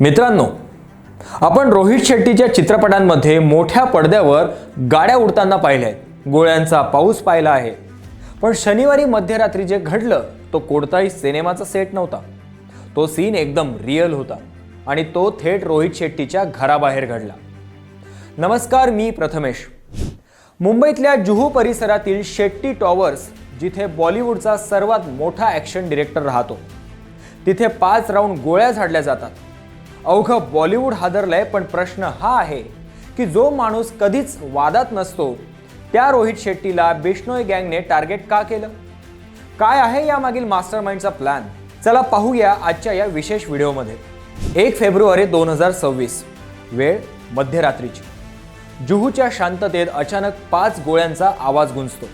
मित्रांनो आपण रोहित शेट्टीच्या चित्रपटांमध्ये मोठ्या पडद्यावर गाड्या उडताना पाहिल्या आहेत. गोळ्यांचा पाऊस पाहिला आहे. पण शनिवारी मध्यरात्री जे घडलं तो कोणताही सिनेमाचा सेट नव्हता. तो सीन एकदम रिअल होता आणि तो थेट रोहित शेट्टीच्या घराबाहेर घडला. नमस्कार मी प्रथमेश. मुंबईतल्या जुहू परिसरातील शेट्टी टॉवर्स जिथे बॉलिवूडचा सर्वात मोठा ॲक्शन डिरेक्टर राहतो तिथे पाच राऊंड गोळ्या झाडल्या जातात. अवघं बॉलिवूड हादरलंय पण प्रश्न हा आहे की जो माणूस कधीच वादात नसतो त्या रोहित शेट्टीला बिष्णोई गँगने टार्गेट का केलं? काय आहे यामागील मास्टर माइंडचा प्लॅन? चला पाहूया आजच्या या विशेष व्हिडिओमध्ये. एक फेब्रुवारी दोन हजार सव्वीस वेळ मध्यरात्रीची. जुहूच्या शांततेत अचानक पाच गोळ्यांचा आवाज गुंजतो.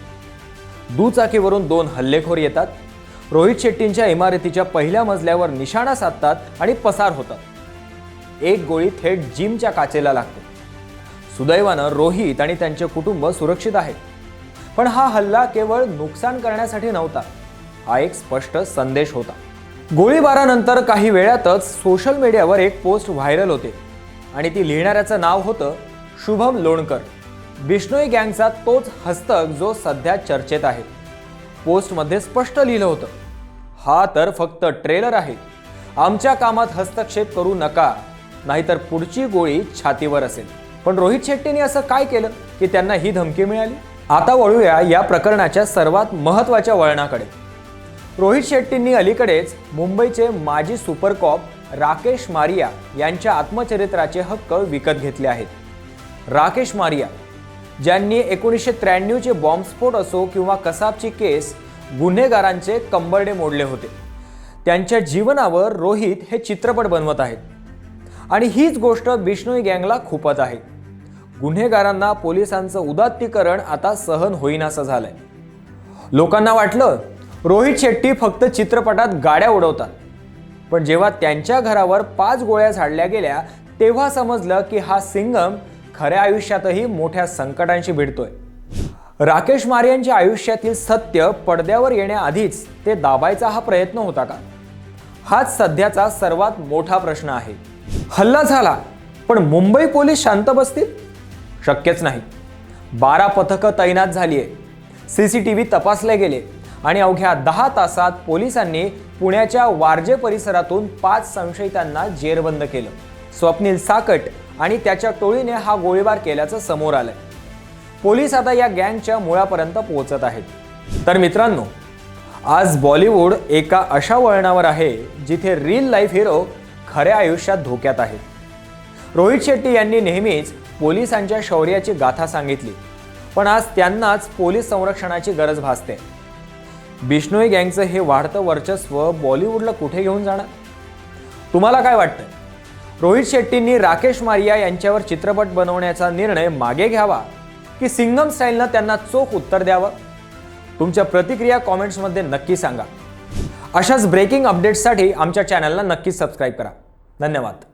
दुचाकीवरून दोन हल्लेखोर येतात. रोहित शेट्टींच्या इमारतीच्या पहिल्या मजल्यावर निशाणा साधतात आणि पसार होतात. एक गोळी थेट जिमच्या काचेला लागते. सुदैवानं रोहित आणि त्यांचे कुटुंब सुरक्षित आहेत. पण हा हल्ला केवळ नुकसान करण्यासाठी नव्हता हा एक स्पष्ट संदेश होता. गोळीबारानंतर काही वेळातच सोशल मीडियावर एक पोस्ट व्हायरल होते आणि ती लिहिणाऱ्याचं नाव होतं शुभम लोणकर. बिष्णोई गँगचा तोच हस्तक जो सध्या चर्चेत आहे. पोस्टमध्ये स्पष्ट लिहिलं होतं हा तर फक्त ट्रेलर आहे. आमच्या कामात हस्तक्षेप करू नका. नाहीतर पुढची गोळी छातीवर असेल. पण रोहित शेट्टीने असं काय केलं की त्यांना ही धमकी मिळाली? आता वळूया या प्रकरणाच्या सर्वात महत्त्वाच्या वळणाकडे. रोहित शेट्टींनी अलीकडेच मुंबईचे माजी सुपर कॉप राकेश मारिया यांच्या आत्मचरित्राचे हक्क विकत घेतले आहेत. राकेश मारिया ज्यांनी एकोणीसशे त्र्याण्णवचे बॉम्बस्फोट असो किंवा कसाबची केस गुन्हेगारांचे कंबरडे मोडले होते. त्यांच्या जीवनावर रोहित हे चित्रपट बनवत आहेत. आणि हीच गोष्ट बिष्णोई गँगला खूपच आहे. गुन्हेगारांना पोलिसांचं उदात्तीकरण आता सहन होईनासं झालंय. लोकांना वाटलं रोहित शेट्टी फक्त चित्रपटात गाड्या उडवतात. पण जेव्हा त्यांच्या घरावर पाच गोळ्या झाडल्या गेल्या तेव्हा समजलं की हा सिंगम खऱ्या आयुष्यातही मोठ्या संकटांशी भिडतोय. राकेश मारियांच्या आयुष्यातील सत्य पडद्यावर येण्याआधीच ते दाबायचा हा प्रयत्न होता का? हाच सध्याचा सर्वात मोठा प्रश्न आहे. हल्ला झाला पण मुंबई पोलीस शांत बसतील? शक्यच नाही. बारा पथकं तैनात झाली आहे सी सी टी व्ही तपासले गेले आणि अवघ्या दहा तासात पोलिसांनी पुण्याच्या वारजे परिसरातून पाच संशयितांना जेरबंद केलं. स्वप्नील साकट आणि त्याच्या टोळीने हा गोळीबार केल्याचं समोर आलंय. पोलीस आता या गँगच्या मुळापर्यंत पोहोचत आहेत. तर मित्रांनो आज बॉलिवूड एका अशा वळणावर आहे जिथे रील लाईफ हिरो खऱ्या आयुष्यात धोक्यात आहेत रोहित शेट्टी यांनी नेहमीच पोलिसांच्या शौर्याची गाथा सांगितली. पण आज त्यांनाच पोलीस संरक्षणाची गरज भासते. बिष्णोई गँगचं हे वाढतं वर्चस्व बॉलिवूडला कुठे घेऊन जाणार? तुम्हाला काय वाटतं रोहित शेट्टींनी राकेश मारिया यांच्यावर चित्रपट बनवण्याचा निर्णय मागे घ्यावा की सिंगम स्टाईलनं त्यांना चोख उत्तर द्यावं? तुमच्या प्रतिक्रिया कॉमेंट्समध्ये नक्की सांगा. अशाच ब्रेकिंग अपडेट्ससाठी आमच्या चॅनलला नक्कीच सबस्क्राईब करा. धन्यवाद.